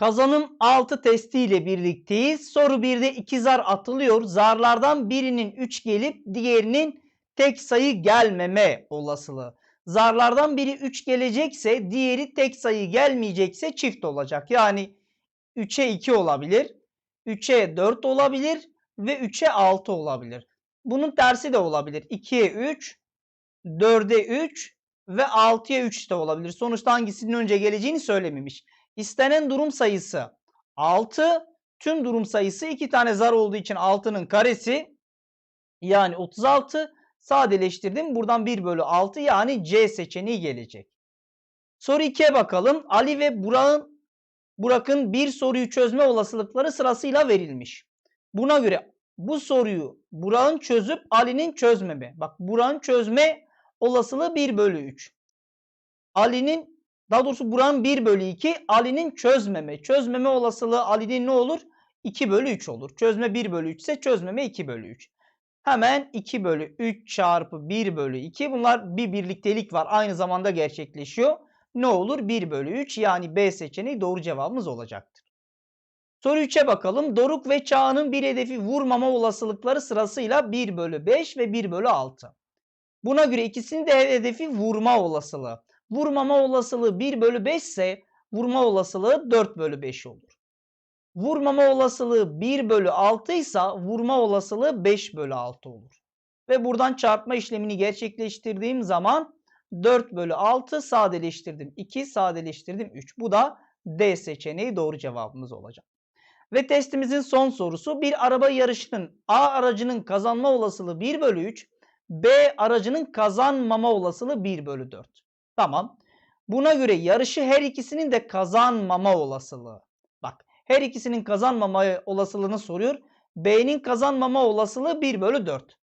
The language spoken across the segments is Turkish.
Kazanım 6 testiyle birlikteyiz. Soru 1'de 2 zar atılıyor. Zarlardan birinin 3 gelip diğerinin tek sayı gelmeme olasılığı. Zarlardan biri 3 gelecekse diğeri tek sayı gelmeyecekse çift olacak. Yani 3'e 2 olabilir, 3'e 4 olabilir ve 3'e 6 olabilir. Bunun tersi de olabilir. 2'ye 3, 4'e 3 ve 6'ya 3 de olabilir. Sonuçta hangisinin önce geleceğini söylememiş. İstenen durum sayısı 6. Tüm durum sayısı 2 tane zar olduğu için 6'nın karesi yani 36. Sadeleştirdim. Buradan 1 bölü 6 yani C seçeneği gelecek. Soru 2'ye bakalım. Ali ve Burak'ın Burak'ın bir soruyu çözme olasılıkları sırasıyla verilmiş. Buna göre bu soruyu Burak'ın çözüp Ali'nin çözmeme. Bak Burak'ın çözme olasılığı 1 bölü 3. Ali'nin daha doğrusu Burak'ın 1 bölü 2. Ali'nin çözmeme. Çözmeme olasılığı Ali'nin ne olur? 2 bölü 3 olur. Çözme 1 bölü 3 ise çözmeme 2 bölü 3. Hemen 2 bölü 3 çarpı 1 bölü 2. Bunlar bir birliktelik var. Aynı zamanda gerçekleşiyor. Ne olur? 1 bölü 3 yani B seçeneği doğru cevabımız olacaktır. Soru 3'e bakalım. Doruk ve Çağan'ın bir hedefi vurmama olasılıkları sırasıyla 1 bölü 5 ve 1 bölü 6. Buna göre ikisinin de hedefi vurma olasılığı. Vurmama olasılığı 1 bölü 5 ise vurma olasılığı 4 bölü 5 olur. Vurmama olasılığı 1 bölü 6 ise vurma olasılığı 5 bölü 6 olur. Ve buradan çarpma işlemini gerçekleştirdiğim zaman 4 bölü 6 sadeleştirdim. 2 sadeleştirdim 3. Bu da D seçeneği doğru cevabımız olacak. Ve testimizin son sorusu bir araba yarışının A aracının kazanma olasılığı 1 bölü 3, B aracının kazanmama olasılığı 1 bölü 4. Tamam. Buna göre yarışı her ikisinin de kazanmama olasılığı. Bak her ikisinin kazanmama olasılığını soruyor. B'nin kazanmama olasılığı 1 bölü 4.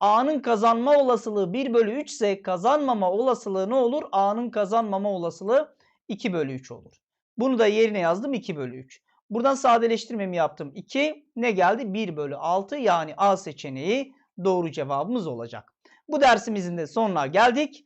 A'nın kazanma olasılığı 1 bölü 3 ise kazanmama olasılığı ne olur? A'nın kazanmama olasılığı 2 bölü 3 olur. Bunu da yerine yazdım 2 bölü 3. Buradan sadeleştirmemi yaptım. 2 ne geldi? 1 bölü 6 yani A seçeneği doğru cevabımız olacak. Bu dersimizin de sonuna geldik.